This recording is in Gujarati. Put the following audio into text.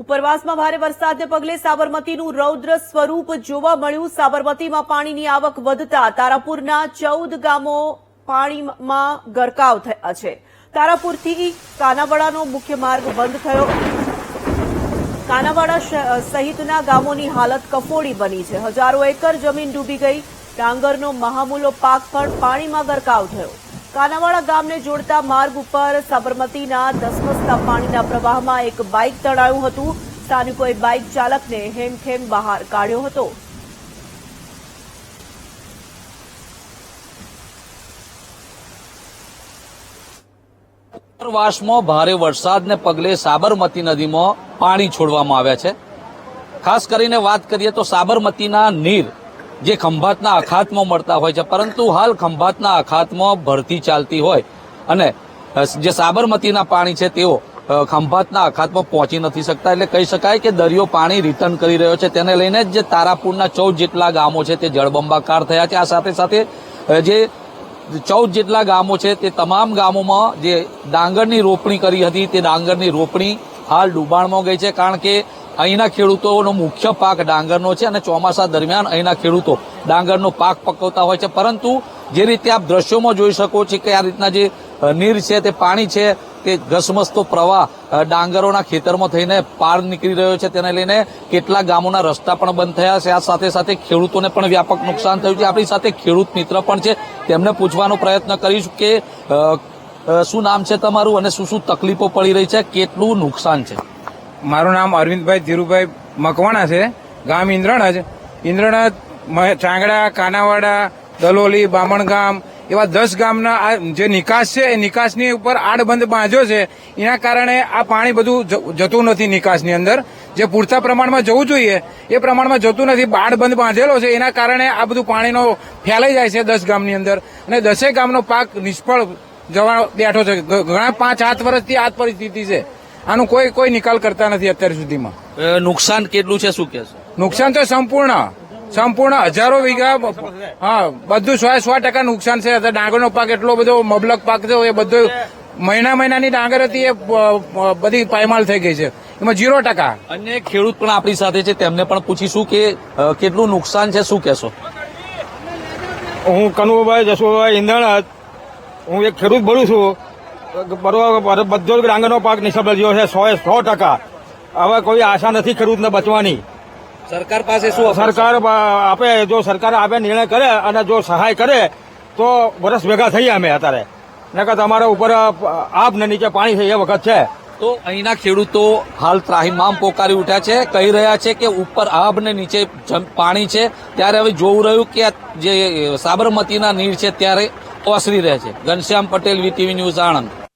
ઉપરવાસમાં ભારે વરસાદને પગલે સાબરમતીનું રૌદ્ર સ્વરૂપ જોવા મળ્યું. સાબરમતીમાં પાણીની આવક વધતા તારાપુરના ચૌદ ગામો પાણીમાં ગરકાવ થયા છે. તારાપુરથી કાનાવાડાનો મુખ્ય માર્ગ બંધ થયો. કાનાવાડા સહિતના ગામોની હાલત કફોડી બની છે. હજારો એકર જમીન ડૂબી ગઈ. ડાંગરનો મહામૂલો પાક પણ પાણીમાં ગરકાવ થયો. કાનાવાડા ગામને જોડતા માર્ગ ઉપર સાબરમતીના ધસમસતા પાણીના પ્રવાહમાં એક બાઇક તણાયું હતું. સ્થાનિકોએ બાઇક ચાલકને હેમખેમ બહાર કાઢ્યો હતો. ઉપરવાસમાં ભારે વરસાદને પગલે સાબરમતી નદીમાં પાણી છોડવામાં આવ્યા છે. ખાસ કરીને વાત કરીએ તો સાબરમતીના નીર જે ખંભાતના અખાતમાં મળતા હોય છે, પરંતુ હાલ ખંભાતના અખાતમાં ભરતી ચાલતી હોય. અને જે સાબરમતીના પાણી છે, તેઓ ખંભાતના અખાતમાં પહોંચી નથી શકતા. એટલે કહી શકાય કે દરિયો પાણી રિટર્ન કરી રહ્યો છે. તેને લઈને જ તારાપુરના ચૌદ જેટલા ગામો છે, તે જળબંબાકાર થયા છે. આ સાથે સાથે જે ચૌદ જેટલા ગામો છે, તે તમામ ગામોમાં જે ડાંગરની રોપણી કરી હતી, તે ડાંગરની રોપણી હાલ ડૂબાણમાં ગઈ છે. કારણ કે અહીંના ખેડૂતોનો મુખ્ય પાક ડાંગરનો છે અને ચોમાસા દરમિયાન અહીંના ખેડૂતો ડાંગરનો પાક પકવતા હોય છે. પરંતુ જે રીતે આપ દ્રશ્યોમાં જોઈ શકો છો કે આ રીતના જે નીર છે તે પાણી છે તે ઘસમસતો પ્રવાહ ડાંગરોના ખેતરમાં થઈને પાર નીકળી રહ્યો છે. તેને લઈને કેટલા ગામોના રસ્તા પણ બંધ થયા છે. આ સાથે સાથે ખેડૂતોને પણ વ્યાપક નુકસાન થયું છે. આપણી સાથે ખેડૂત મિત્ર પણ છે. તેમને પૂછવાનો પ્રયત્ન કરીશું કે શું નામ છે તમારું અને શું શું તકલીફો પડી રહી છે? કેટલું નુકસાન છે? મારું નામ અરવિંદભાઈ ધીરુભાઈ મકવાણા છે. ગામ ઇન્દ્રણજ. ઇન્દ્રણજ ચાંગડા, કાનાવાડા, દલોલી બામણગામ એવા દસ ગામના આ જે નિકાસ છે એ નિકાસની ઉપર આડબંધ બાંધ્યો છે. એના કારણે આ પાણી બધું જતું નથી નિકાસની અંદર. જે પૂરતા પ્રમાણમાં જવું જોઈએ એ પ્રમાણમાં જતું નથી. આડબંધ બાંધેલો છે. એના કારણે આ બધું પાણીનો ફેલાઈ જાય છે દસ ગામની અંદર. અને દસેક ગામનો પાક નિષ્ફળ જવા બેઠો છે. ઘણા પાંચ, સાત વર્ષથી આ પરિસ્થિતિ છે. આનું કોઈ કોઈ નિકાલ કરતા નથી અત્યાર સુધીમાં. નુકસાન કેટલું છે શું કહેશો? નુકસાન તો સંપૂર્ણ. સંપૂર્ણ હજારો વીઘા હા બધું સો સો ટકા નુકસાન છે. અત્યારે ડાંગરનો પાક એટલો બધો મબલક પાક છે એ બધો મહિના મહિનાની ડાંગર હતી એ બધી પાયમાલ થઈ ગઈ છે. એમાં જીરો ટકા. અન્ય ખેડૂત પણ આપણી સાથે છે તેમને પણ પૂછીશું કે કેટલું નુકસાન છે શું કહેશો? હું કનુભાઈ જસુભાઈ ઇંધણ હું એક ખેડૂત બોલું છું. બરોબર બધો જ ડાંગરનો પાક નિષ્ફળ રહ્યો છે સો સો ટકા હવે કોઈ આશા નથી ખેડૂતને બચવાની સરકાર પાસે શું સરકાર આપે જો સરકાર આપે નિર્ણય કરે અને જો સહાય કરે તો વરસ ભેગા થઈએ અમે અત્યારે. નકર તમારા ઉપર આપ ને નીચે પાણી છે એ વખત છે. તો અહીંના ખેડૂતો હાલ ત્રાહિમામ પોકારી ઉઠ્યા છે કહી રહ્યા છે કે ઉપર આબ ને નીચે પાણી છે. ત્યારે હવે જોવું રહ્યું કે જે સાબરમતીના નીર છે ત્યારે ઓસરી રહે છે. Ghanshyam Patel VTV news Anand.